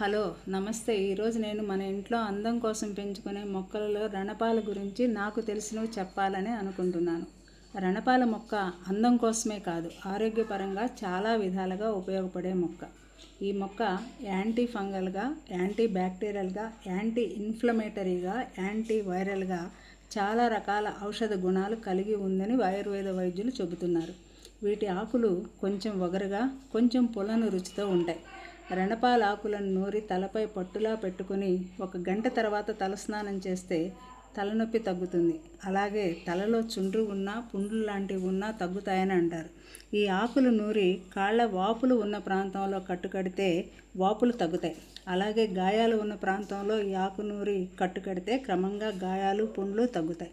Hello నమస్తే. ఈరోజు నేను మన ఇంట్లో అందం కోసం పెంచుకునే మొక్కలలో రణపాల గురించి నాకు తెలిసినవి చెప్పాలని అనుకుంటున్నాను. రణపాల మొక్క అందం కోసమే కాదు ఆరోగ్యపరంగా చాలా విధాలుగా ఉపయోగపడే మొక్క. ఈ మొక్క యాంటీ ఫంగల్గా యాంటీ బ్యాక్టీరియల్గా యాంటీ ఇన్ఫ్లమేటరీగా యాంటీ వైరల్గా చాలా రకాల ఔషధ గుణాలు కలిగి ఉందని ఆయుర్వేద వైద్యులు చెబుతున్నారు. వీటి ఆకులు కొంచెం వగరుగా కొంచెం పులను రుచితో ఉంటాయి. రణపాలాకులను నూరి తలపై పట్టులా పెట్టుకుని ఒక గంట తర్వాత తలస్నానం చేస్తే తలనొప్పి తగ్గుతుంది. అలాగే తలలో చుండ్రు ఉన్నా పుండ్లు లాంటివి ఉన్నా తగ్గుతాయని అంటారు. ఈ ఆకులు నూరి కాళ్ళ వాపులు ఉన్న ప్రాంతంలో కట్టుకడితే వాపులు తగ్గుతాయి. అలాగే గాయాలు ఉన్న ప్రాంతంలో ఈ ఆకు నూరి కట్టుకడితే క్రమంగా గాయాలు పుండ్లు తగ్గుతాయి.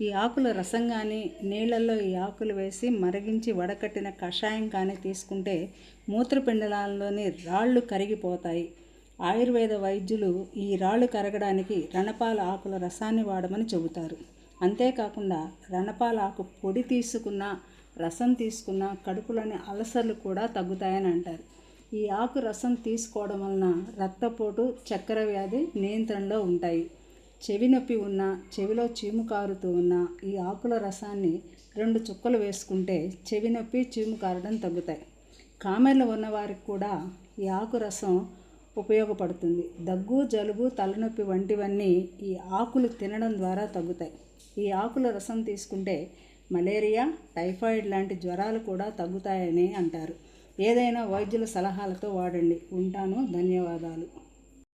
ఈ ఆకుల రసం కానీ నీళ్ళల్లో ఈ ఆకులు వేసి మరిగించి వడకట్టిన కషాయం కానీ తీసుకుంటే మూత్రపిండలాల్లోని రాళ్ళు కరిగిపోతాయి. ఆయుర్వేద వైద్యులు ఈ రాళ్ళు కరగడానికి రణపాల ఆకుల రసాన్ని వాడమని చెబుతారు. అంతేకాకుండా రణపాల ఆకు పొడి తీసుకున్న రసం తీసుకున్న కడుపులోని అలసర్లు కూడా తగ్గుతాయని అంటారు. ఈ ఆకు రసం తీసుకోవడం వలన రక్తపోటు చక్కెర వ్యాధి నియంత్రణలో ఉంటాయి. చెవి నొప్పి ఉన్న చెవిలో చీము కారుతూ ఉన్న ఈ ఆకుల రసాన్ని రెండు చుక్కలు వేసుకుంటే చెవి నొప్పి చీము కారడం తగ్గుతాయి. కామెర్లు ఉన్నవారికి కూడా ఈ ఆకు రసం ఉపయోగపడుతుంది. దగ్గు జలుబు తలనొప్పి వంటివన్నీ ఈ ఆకులు తినడం ద్వారా తగ్గుతాయి. ఈ ఆకుల రసం తీసుకుంటే మలేరియా టైఫాయిడ్ లాంటి జ్వరాలు కూడా తగ్గుతాయని అంటారు. ఏదైనా వైద్యుల సలహాలతో వాడండి. ఉంటాను. ధన్యవాదాలు.